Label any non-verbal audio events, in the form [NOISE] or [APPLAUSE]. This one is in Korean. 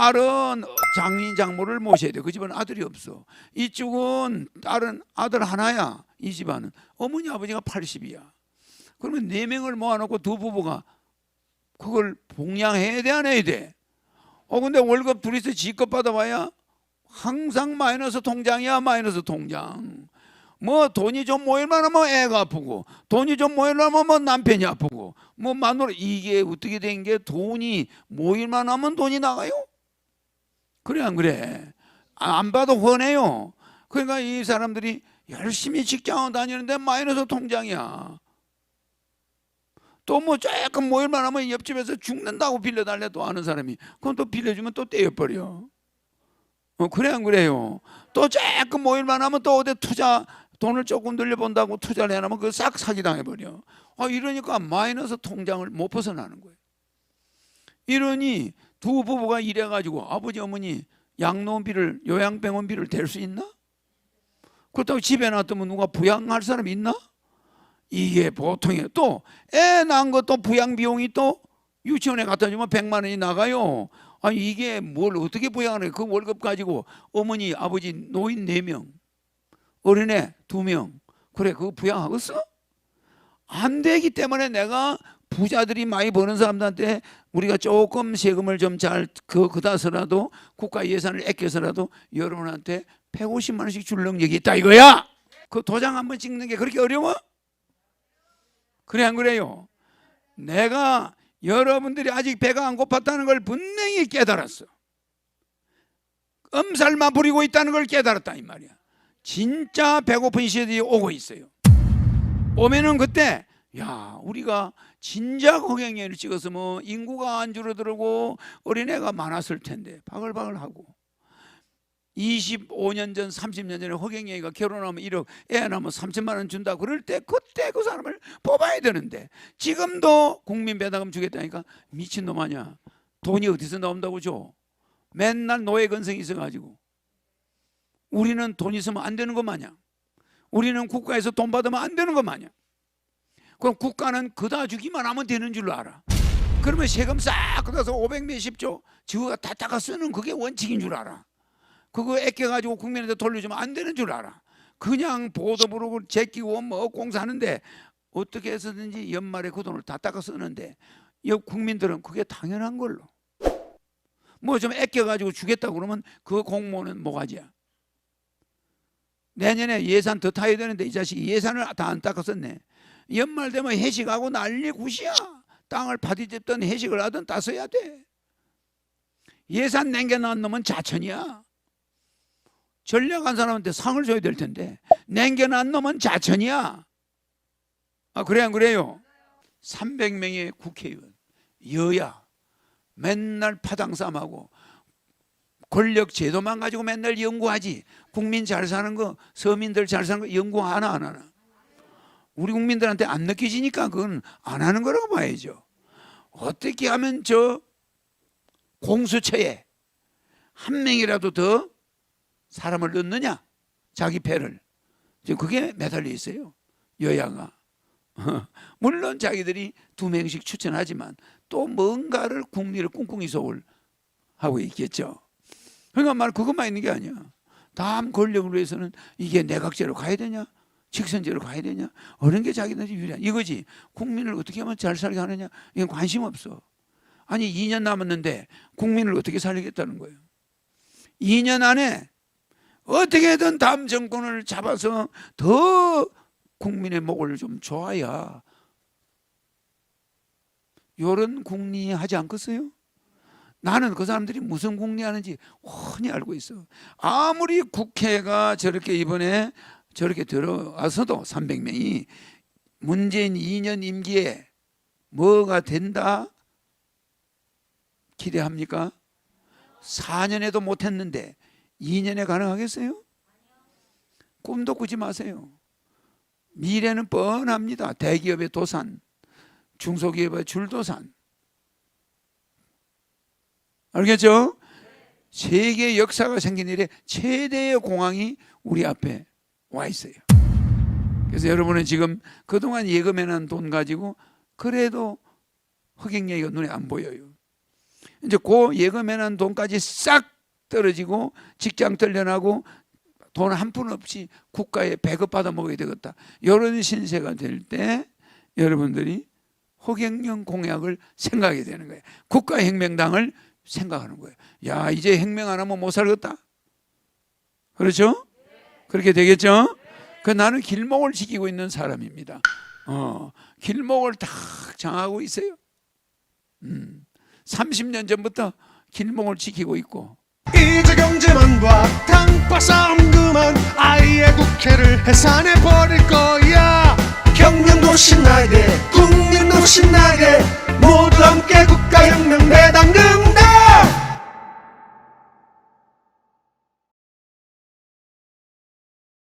딸은 장인 장모를 모셔야 돼. 그 집은 아들이 없어. 이쪽은 딸은 아들 하나야. 이 집안은 어머니 아버지가 80이야. 그러면 네 명을 모아놓고 두 부부가 그걸 봉양해야 돼 안 해야 돼? 어 근데 월급 둘이서 지급 받아봐야 항상 마이너스 통장이야 마이너스 통장. 뭐 돈이 좀 모일만 하면 애가 아프고 돈이 좀 모일만 하면 뭐 남편이 아프고 뭐 마누라 이게 어떻게 된 게 돈이 모일만 하면 돈이 나가요? 그래 안 그래? 아, 안 봐도 훤해요. 그러니까 이 사람들이 열심히 직장을 다니는데 마이너스 통장이야. 또 뭐 조금 모일만 하면 옆집에서 죽는다고 빌려달래도 아는 사람이 그럼 또 빌려주면 또 떼어버려. 어, 그래 안 그래요? 또 조금 모일만 하면 또 어디 투자 돈을 조금 늘려본다고 투자를 해놓으면 그거 싹 사기당해버려. 아, 이러니까 마이너스 통장을 못 벗어나는 거예요. 이러니 두 부부가 이래가지고 아버지 어머니 양로원비를 요양병원비를 댈 수 있나? 그렇다고 집에 놔두면 누가 부양할 사람 있나? 이게 보통이에요. 또 애 낳은 것도 부양 비용이 또 유치원에 갖다 주면 100만 원이 나가요. 아니 이게 뭘 어떻게 부양을 해? 그 월급 가지고 어머니 아버지 노인 4명 어린애 2명 그래 그거 부양하겠어? 안 되기 때문에 내가 부자들이 많이 버는 사람들한테 우리가 조금 세금을 좀 잘 그 그다서라도 국가 예산을 아껴서라도 여러분한테 150만 원씩 줄 능력이 있다 이거야. 그 도장 한번 찍는 게 그렇게 어려워? 그래 안 그래요? 내가 여러분들이 아직 배가 안 고팠다는 걸 분명히 깨달았어. 엄살만 부리고 있다는 걸 깨달았다 이 말이야. 진짜 배고픈 시절이 오고 있어요. 오면은 그때 야 우리가 진작 찍어서 뭐 인구가 안 줄어들고 어린애가 많았을 텐데 바글바글하고 25년 전 30년 전에 허경영이가 결혼하면 1억 애 낳으면 3천만 원 준다. 그럴 때 그때 그 사람을 뽑아야 되는데 지금도 국민 배당금 주겠다니까 미친놈 아니야. 돈이 어디서 나온다고 줘? 맨날 노예 건성이 있어가지고. 우리는 돈 있으면 안 되는 것 마냥. 우리는 국가에서 돈 받으면 안 되는 것 마냥 그럼 국가는 그다 주기만 하면 되는 줄로 알아. 그러면 세금 싹 걷어서 500 몇십 조 지구가 다 닦아 쓰는 그게 원칙인 줄 알아. 그거 아껴가지고 국민한테 돌려주면 안 되는 줄 알아. 그냥 보도 부르고 제끼고 뭐 공사하는데 어떻게 해서든지 연말에 그 돈을 다 닦아 쓰는데 이 국민들은 그게 당연한 걸로. 뭐좀 아껴가지고 주겠다 그러면 그 공무원은 뭐가지야. 내년에 예산 더 타야 되는데 이 자식이 예산을 다 안 닦아 썼네. 연말 되면 해식하고 난리 굿이야. 땅을 파뒤집든 해식을 하든 다 써야 돼. 예산 남겨놓은 놈은 자천이야. 전략한 사람한테 상을 줘야 될 텐데 남겨놓은 놈은 자천이야. 아 그래 안 그래요? 300명의 국회의원 여야 맨날 파당쌈하고 권력 제도만 가지고 맨날 연구하지 국민 잘 사는 거 서민들 잘 사는 거 연구 하나 안 하나 우리 국민들한테 안 느껴지니까 그건 안 하는 거라고 봐야죠. 어떻게 하면 저 공수처에 한 명이라도 더 사람을 넣느냐? 자기 패를. 지금 그게 매달려 있어요. 여야가. [LAUGHS] 물론 자기들이 두 명씩 추천하지만 또 뭔가를 국리를 꿍꿍이 속을 하고 있겠죠. 그러니까 말 그것만 있는 게 아니야. 다음 권력을 위해서는 이게 내각제로 가야 되냐? 직선제로 가야 되냐? 어느 게 자기들이 유리한 이거지. 국민을 어떻게 하면 잘 살게 하느냐? 이건 관심 없어. 아니 2년 남았는데 국민을 어떻게 살리겠다는 거예요. 2년 안에 어떻게든 다음 정권을 잡아서 더 국민의 목을 좀 줘야 요런 국리 하지 않겠어요? 나는 그 사람들이 무슨 국리 하는지 훤히 알고 있어. 아무리 국회가 저렇게 이번에 저렇게 들어와서도 300명이 문재인 2년 임기에 뭐가 된다 기대합니까? 4년에도 못했는데 2년에 가능하겠어요? 꿈도 꾸지 마세요. 미래는 뻔합니다. 대기업의 도산, 중소기업의 줄도산. 알겠죠? 세계 역사가 생긴 일에 최대의 공항이 우리 앞에 와 있어요. 그래서 여러분은 지금 그동안 예금해놓은 돈 가지고 그래도 흑행 얘기가 눈에 안 보여요. 이제 그 예금해놓은 돈까지 싹 떨어지고 직장 떨려나고 돈 한 푼 없이 국가에 배급 받아 먹어야 되겠다. 이런 신세가 될 때 여러분들이 허경영 공약을 생각해야 되는 거예요. 국가 혁명당을 생각하는 거예요. 야 이제 혁명 안 하면 못 살겠다. 그렇죠? 그렇게 되겠죠? 그 나는 길목을 지키고 있는 사람입니다. 어, 길목을 딱 정하고 있어요. 음, 30년 전부터 길목을 지키고 있고 이제 경제만 봐 당파 싸움 그만 아예 국회를 해산해 버릴 거야 경영도 신나게 국민도 신나게